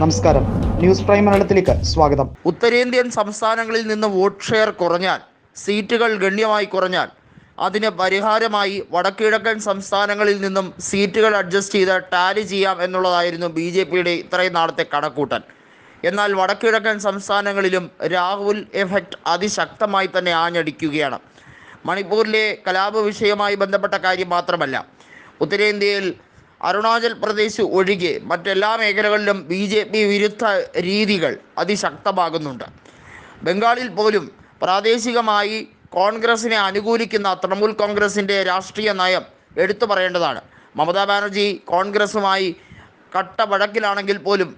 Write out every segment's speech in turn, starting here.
നമസ്കാരം. News prime മലയാളത്തിലേക്ക് സ്വാഗതം. ഉത്തരേന്ത്യൻ സംസ്ഥാനങ്ങളിൽ നിന്ന് വോട്ട് ഷെയർ കുറഞ്ഞാൽ സീറ്റുകൾ ഗണ്യമായി കുറഞ്ഞാൽ അതിന് പരിഹാരമായി വടക്കിഴക്കൻ സംസ്ഥാനങ്ങളിൽ നിന്നും സീറ്റുകൾ അഡ്ജസ്റ്റ് ചെയ്ത് ടാലി ചെയ്യാം എന്നുള്ളതായിരുന്നു ബി ജെ പിയുടെ ഇത്രയും നാളത്തെ കണക്കൂട്ടൽ. എന്നാൽ വടക്കിഴക്കൻ സംസ്ഥാനങ്ങളിലും രാഹുൽ എഫക്റ്റ് അതിശക്തമായി തന്നെ ആഞ്ഞടിക്കുകയാണ്. മണിപ്പൂരിലെ കലാപ വിഷയവുമായി ബന്ധപ്പെട്ട കാര്യം മാത്രമല്ല ഉത്തരേന്ത്യയിൽ അരുണാചൽ പ്രദേശ് ഒഴികെ മറ്റെല്ലാ മേഖലകളിലും ബി ജെ പി വിരുദ്ധ രീതികൾ അതിശക്തമാകുന്നുണ്ട്. ബംഗാളിൽ പോലും പ്രാദേശികമായി കോൺഗ്രസിനെ അനുകൂലിക്കുന്ന തൃണമൂൽ കോൺഗ്രസിന്റെ രാഷ്ട്രീയ നയം എടുത്തു പറയേണ്ടതാണ്. മമതാ ബാനർജി കോൺഗ്രസുമായി കട്ട വഴക്കിലാണെങ്കിൽ പോലും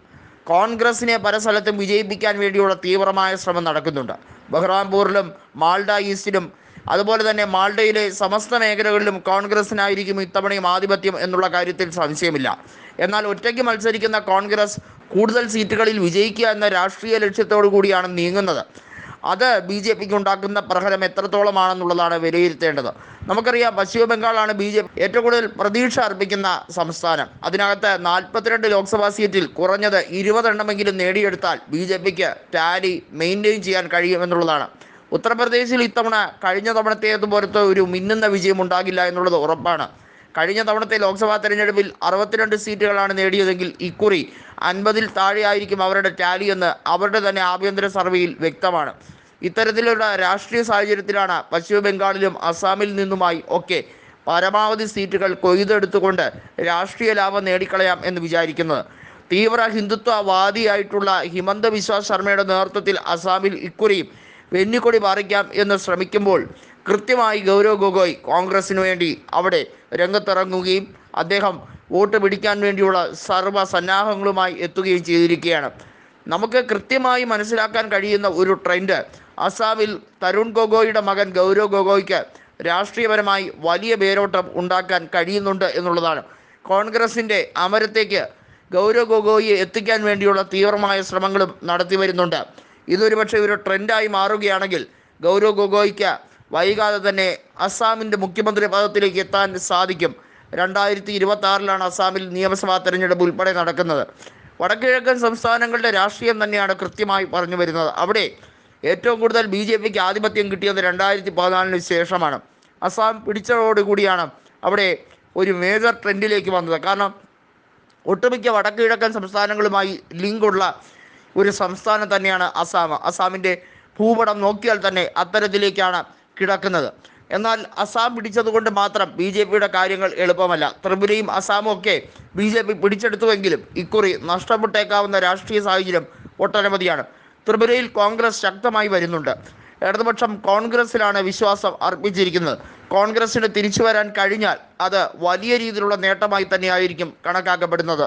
കോൺഗ്രസിനെ പല സ്ഥലത്തും വിജയിപ്പിക്കാൻ വേണ്ടിയുള്ള തീവ്രമായ ശ്രമം നടക്കുന്നുണ്ട്. ബഹ്റാംപൂരിലും മാൾഡ ഈസ്റ്റിലും അതുപോലെ തന്നെ മാൾഡയിലെ സമസ്ത മേഖലകളിലും കോൺഗ്രസിനായിരിക്കും ഇത്തവണയും ആധിപത്യം എന്നുള്ള കാര്യത്തിൽ സംശയമില്ല. എന്നാൽ ഒറ്റയ്ക്ക് മത്സരിക്കുന്ന കോൺഗ്രസ് കൂടുതൽ സീറ്റുകളിൽ വിജയിക്കുക എന്ന രാഷ്ട്രീയ ലക്ഷ്യത്തോടു കൂടിയാണ് നീങ്ങുന്നത്. അത് ബി ജെ പിക്ക് ഉണ്ടാക്കുന്ന പ്രഹരം എത്രത്തോളമാണെന്നുള്ളതാണ് വിലയിരുത്തേണ്ടത്. നമുക്കറിയാം പശ്ചിമ ബംഗാളാണ് ബി ജെ പി ഏറ്റവും കൂടുതൽ പ്രതീക്ഷ അർപ്പിക്കുന്ന സംസ്ഥാനം. അതിനകത്ത് നാൽപ്പത്തിരണ്ട് ലോക്സഭാ സീറ്റിൽ കുറഞ്ഞത് ഇരുപതെണ്ണമെങ്കിലും നേടിയെടുത്താൽ ബി ജെ പിക്ക് ടാലി മെയിന്റെയിൻ ചെയ്യാൻ കഴിയുമെന്നുള്ളതാണ് ഉത്തർപ്രദേശിൽ ഇത്തവണ കഴിഞ്ഞ തവണത്തേതുപോലത്തെ ഒരു മിന്നുന്ന വിജയം ഉണ്ടാകില്ല എന്നുള്ളത് ഉറപ്പാണ്. കഴിഞ്ഞ തവണത്തെ ലോക്സഭാ തെരഞ്ഞെടുപ്പിൽ അറുപത്തിരണ്ട് സീറ്റുകളാണ് നേടിയതെങ്കിൽ ഇക്കുറി അൻപതിൽ താഴെയായിരിക്കും അവരുടെ ടാലി എന്ന് അവരുടെ തന്നെ ആഭ്യന്തര സർവേയിൽ വ്യക്തമാണ്. ഇത്തരത്തിലുള്ള രാഷ്ട്രീയ സാഹചര്യത്തിലാണ് പശ്ചിമ ബംഗാളിലും അസാമിൽ നിന്നുമായി ഒക്കെ പരമാവധി സീറ്റുകൾ കൊയ്തെടുത്തുകൊണ്ട് രാഷ്ട്രീയ ലാഭം നേടിക്കളയാം എന്ന് വിചാരിക്കുന്നത്. തീവ്ര ഹിന്ദുത്വവാദിയായിട്ടുള്ള ഹിമന്ത ബിശ്വാസ് ശർമ്മയുടെ നേതൃത്വത്തിൽ അസാമിൽ ഇക്കുറിയും വെന്നിക്കൊടി പാറിക്കാം എന്ന് ശ്രമിക്കുമ്പോൾ കൃത്യമായി ഗൗരവ് ഗൊഗോയ് കോൺഗ്രസിന് വേണ്ടി അവിടെ രംഗത്തിറങ്ങുകയും അദ്ദേഹം വോട്ട് പിടിക്കാൻ വേണ്ടിയുള്ള സർവ സന്നാഹങ്ങളുമായി എത്തുകയും ചെയ്തിരിക്കുകയാണ്. നമുക്ക് കൃത്യമായി മനസ്സിലാക്കാൻ കഴിയുന്ന ഒരു ട്രെൻഡ് അസാമിൽ തരുൺ ഗൊഗോയുടെ മകൻ ഗൗരവ് ഗൊഗോയ്ക്ക് രാഷ്ട്രീയപരമായി വലിയ പേരോട്ടം ഉണ്ടാക്കാൻ കഴിയുന്നുണ്ട് എന്നുള്ളതാണ്. കോൺഗ്രസിന്റെ അമരത്തേക്ക് ഗൗരവ് ഗൊഗോയിയെ എത്തിക്കാൻ വേണ്ടിയുള്ള തീവ്രമായ ശ്രമങ്ങളും നടത്തി വരുന്നുണ്ട്. ഇതൊരു പക്ഷേ ഒരു ട്രെൻഡായി മാറുകയാണെങ്കിൽ ഗൗരവ് ഗൊഗോയ്ക്ക് വൈകാതെ തന്നെ അസ്സാമിന്റെ മുഖ്യമന്ത്രി പദത്തിലേക്ക് എത്താൻ സാധിക്കും. രണ്ടായിരത്തി ഇരുപത്തി ആറിലാണ് അസ്സാമിൽ നിയമസഭാ തെരഞ്ഞെടുപ്പ് ഉൾപ്പെടെ നടക്കുന്നത്. വടക്കിഴക്കൻ സംസ്ഥാനങ്ങളുടെ രാഷ്ട്രീയം തന്നെയാണ് കൃത്യമായി പറഞ്ഞു വരുന്നത്. അവിടെ ഏറ്റവും കൂടുതൽ ബി ജെ പിക്ക് ആധിപത്യം കിട്ടിയത് രണ്ടായിരത്തി പതിനാലിന് ശേഷമാണ്. അസ്സാം പിടിച്ചതോടുകൂടിയാണ് അവിടെ ഒരു മേജർ ട്രെൻഡിലേക്ക് വന്നത്. കാരണം ഒട്ടുമിക്ക വടക്കുകിഴക്കൻ സംസ്ഥാനങ്ങളുമായി ലിങ്കുള്ള ഒരു സംസ്ഥാനം തന്നെയാണ് അസാം. അസാമിന്റെ ഭൂപടം നോക്കിയാൽ തന്നെ അത്തരത്തിലേക്കാണ് കിടക്കുന്നത്. എന്നാൽ അസാം പിടിച്ചതുകൊണ്ട് മാത്രം ബി ജെ പിയുടെ കാര്യങ്ങൾ എളുപ്പമല്ല. ത്രിപുരയും അസാമും ഒക്കെ ബി ജെ പി പിടിച്ചെടുത്തുവെങ്കിലും ഇക്കുറി നഷ്ടപ്പെട്ടേക്കാവുന്ന രാഷ്ട്രീയ സാഹചര്യം ഒട്ടനവധിയാണ്. ത്രിപുരയിൽ കോൺഗ്രസ് ശക്തമായി വരുന്നുണ്ട്. ഇടതുപക്ഷം കോൺഗ്രസിലാണ് വിശ്വാസം അർപ്പിച്ചിരിക്കുന്നത്. കോൺഗ്രസിന് തിരിച്ചു വരാൻ കഴിഞ്ഞാൽ അത് വലിയ രീതിയിലുള്ള നേട്ടമായി തന്നെയായിരിക്കും കണക്കാക്കപ്പെടുന്നത്.